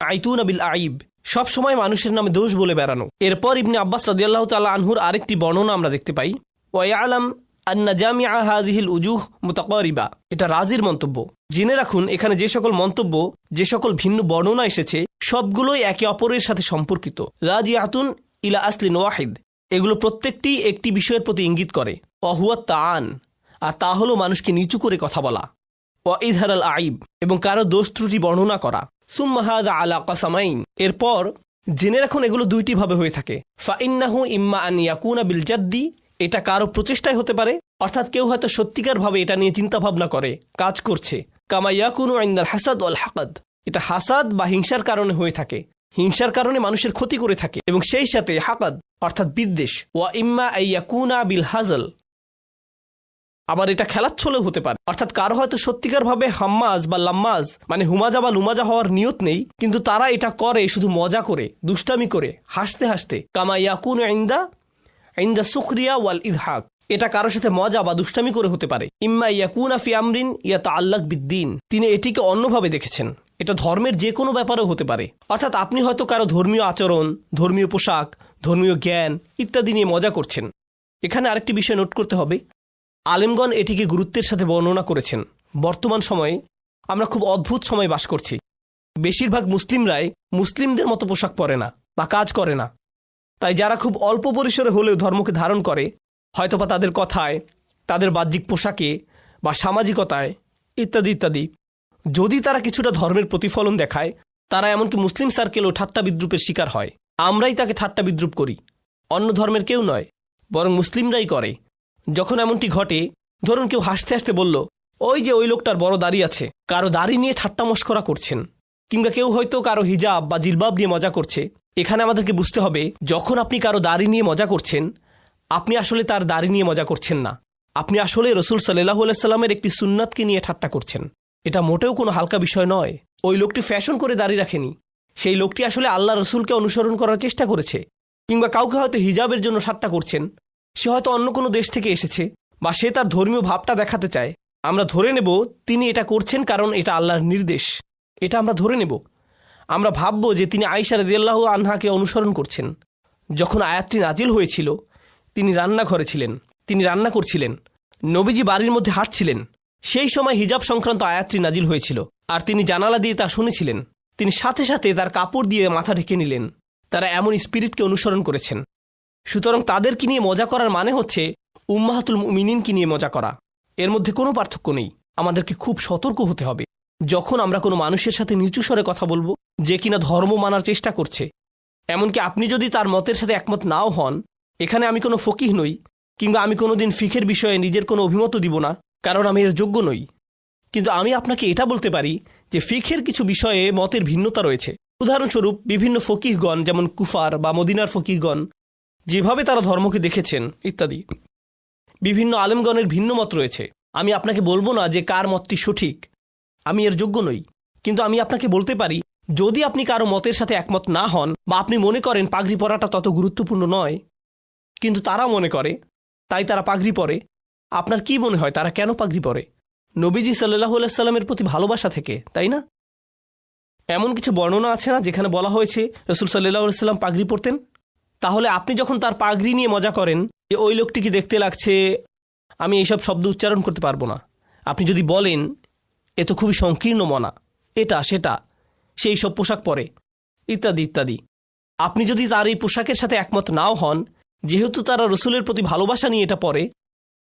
আইতুন বিল আইব। সব সময় মানুষের নামে দোষ বলে বেড়ানো। এরপর ইবনে আব্বাস রাদিয়াল্লাহু তাআলা আনহুর আরেকটি বর্ণনা আমরা দেখতে পাই। ওয়াইআলাম আন্না জামিআ হাযিহিল উজুহ মুতাকারিবা। এটা রাজির মন্তব্য। জেনে রাখুন, এখানে যে সকল মন্তব্য, যে সকল ভিন্ন বর্ণনা এসেছে, সবগুলোই একে অপরের সাথে সম্পর্কিত। রাজিয়াতুন ইলা আসলিন ওয়াহিদ। এগুলো প্রত্যেকটি একটি বিষয়ের প্রতি ইঙ্গিত করে। অহুয়া তান আর তা হলো মানুষকে নিচু করে কথা বলা। ও ইজহার আল আইব। এবং কারও দোষ ত্রুটি বর্ণনা করা। সুম্মাহাদ আলা কাসামাইন। এরপর জেনে রাখুন এগুলো দুইটি ভাবে হয়ে থাকে। ফাইন্নাহু ইম্মা আন ইয়াকুনা বিল জাদ্দি, এটা কারও প্রচেষ্টায় হতে পারে, অর্থাৎ কেউ হয়তো সত্যিকার ভাবে এটা নিয়ে চিন্তা ভাবনা করে, কাজ করছে। কামা ইয়াকুনু আইন্দাল হাসাদ ওয়াল হাকাদ, এটা হাসাদ বা হিংসার কারণে হয়ে থাকে। হিংসার কারণে মানুষের ক্ষতি করে থাকে এবং সেই সাথে হাকাদ, অর্থাৎ বিদ্বেষ। ওয়া ইম্মা আইয়াকুনা বিল হাজল আবার এটা খেলার ছলেও হতে পারে। অর্থাৎ কারও হয়তো সত্যিকার ভাবে হাম্মাজ বা লাম্মাজ মানে হুমাজা বা লুমাজা হওয়ার নিয়ত নেই, কিন্তু তারা এটা করে শুধু মজা করে, দুষ্টামি করে, হাসতে হাসতে। কামা ইয়াকুন আইন্দা আইন্দা সুখরিয়া ওয়াল ইদহাক। এটা কারোর সাথে মজা বা দুষ্টামি করে হতে পারে। ইম্মা ইয়াকুনা ফি আমরিন ইয়া তা আল্লাহ বিদ্দিন। তিনি এটিকে অন্যভাবে দেখেছেন। এটা ধর্মের যে কোনো ব্যাপারেও হতে পারে। অর্থাৎ আপনি হয়তো কারও ধর্মীয় আচরণ, ধর্মীয় পোশাক, ধর্মীয় জ্ঞান ইত্যাদি নিয়ে মজা করছেন। এখানে আরেকটি বিষয় নোট করতে হবে। আলেমগণ এটিকে গুরুত্বের সাথে বর্ণনা করেছেন। বর্তমান সময়ে আমরা খুব অদ্ভুত সময় বাস করছি। বেশিরভাগ মুসলিমরাই মুসলিমদের মতো পোশাক পরে না বা কাজ করে না। তাই যারা খুব অল্প পরিসরে হলেও ধর্মকে ধারণ করে, হয়তোবা তাদের কথায়, তাদের বাহ্যিক পোশাকে বা সামাজিকতায় ইত্যাদি ইত্যাদি। যদি তারা কিছুটা ধর্মের প্রতিফলন দেখায়, তারা এমনকি মুসলিম সার্কেলও ঠাট্টা বিদ্রুপের শিকার হয়। আমরাই তাকে ঠাট্টা বিদ্রুপ করি। অন্য ধর্মের কেউ নয়, বরং মুসলিমরাই করে। যখন এমনটি ঘটে, ধরুন কেউ হাসতে হাসতে বলল, ওই যে ওই লোকটার বড় দাড়ি আছে, কারও দাড়ি নিয়ে ঠাট্টা মস্করা করছেন। কিংবা কেউ হয়তো কারও হিজাব বা জিলবাব নিয়ে মজা করছে। এখানে আমাদেরকে বুঝতে হবে, যখন আপনি কারও দাড়ি নিয়ে মজা করছেন, আপনি আসলে তার দাড়ি নিয়ে মজা করছেন না। আপনি আসলে রসুল সাল্লাহ সাল্লামের একটি সুন্নাতকে নিয়ে ঠাট্টা করছেন। এটা মোটেও কোনো হালকা বিষয় নয়। ওই লোকটি ফ্যাশন করে দাঁড়িয়ে রাখেনি। সেই লোকটি আসলে আল্লাহ রসুলকে অনুসরণ করার চেষ্টা করেছে, কিংবা কাউকে হয়তো হিজাবের জন্য ঠাট্টা করছেন। সে হয়তো অন্য কোনো দেশ থেকে এসেছে, বা সে তার ধর্মীয় ভাবটা দেখাতে চায়। আমরা ধরে নেব তিনি এটা করছেন কারণ এটা আল্লাহর নির্দেশ। এটা আমরা ধরে নেব। আমরা ভাবব যে তিনি আইসা রদিয়াল্লাহ আনহাকে অনুসরণ করছেন। যখন আয়াতটি নাজিল হয়েছিল, তিনি রান্নাঘরে ছিলেন, তিনি রান্না করছিলেন, নবীজি বাড়ির মধ্যে হাঁটছিলেন। সেই সময় হিজাব সংক্রান্ত আয়াতটি নাজিল হয়েছিল আর তিনি জানালা দিয়ে তা শুনেছিলেন। তিনি সাথে সাথে তার কাপড় দিয়ে মাথা ঢেকে নিলেন। তারা এমন স্পিরিটকে অনুসরণ করেছেন। সুতরাং তাদেরকে নিয়ে মজা করার মানে হচ্ছে উম্মাহাতুল মিনিনকে নিয়ে মজা করা। এর মধ্যে কোনো পার্থক্য নেই। আমাদেরকে খুব সতর্ক হতে হবে। যখন আমরা কোনো মানুষের সাথে নিচু স্বরে কথা বলব, যে কিনা ধর্ম মানার চেষ্টা করছে। এমনকি আপনি যদি তার মতের সাথে একমত নাও হন, এখানে আমি কোনো ফকিহ নই, কিংবা আমি কোনোদিন ফিখের বিষয়ে নিজের কোনো অভিমত দিব না, কারণ আমি এর যোগ্য নই। কিন্তু আমি আপনাকে এটা বলতে পারি যে ফিখের কিছু বিষয়ে মতের ভিন্নতা রয়েছে। উদাহরণস্বরূপ, বিভিন্ন ফকিহগণ, যেমন কুফার বা মদিনার ফকিহগণ যেভাবে তারা ধর্মকে দেখেছেন, ইত্যাদি। বিভিন্ন আলেমগণের ভিন্ন মত রয়েছে। আমি আপনাকে বলব না যে কার মতটি সঠিক। আমি এর যোগ্য নই। কিন্তু আমি আপনাকে বলতে পারি, যদি আপনি কারও মতের সাথে একমত না হন বা আপনি মনে করেন পাগড়ি পরাটা তত গুরুত্বপূর্ণ নয়, কিন্তু তারা মনে করে, তাই তারা পাগড়ি পরে, আপনার কি মনে হয় তারা কেন পাগড়ি পরে? নবীজি সাল্লাহ সাল্লামের প্রতি ভালোবাসা থেকে, তাই না? এমন কিছু বর্ণনা আছে না যেখানে বলা হয়েছে রসুল সাল্লাহ সাল্লাম পাগড়ি পরতেন? তাহলে আপনি যখন তার পাগড়ি নিয়ে মজা করেন যে ওই লোকটিকে দেখতে লাগছে, আমি এইসব শব্দ উচ্চারণ করতে পারব না। আপনি যদি বলেন, এ তো খুবই সংকীর্ণ মনা, এটা, সেটা, সেই সব পোশাক পরে, ইত্যাদি ইত্যাদি। আপনি যদি তার এই পোশাকের সাথে একমত নাও হন, যেহেতু তারা রসুলের প্রতি ভালোবাসা নিয়ে এটা পরে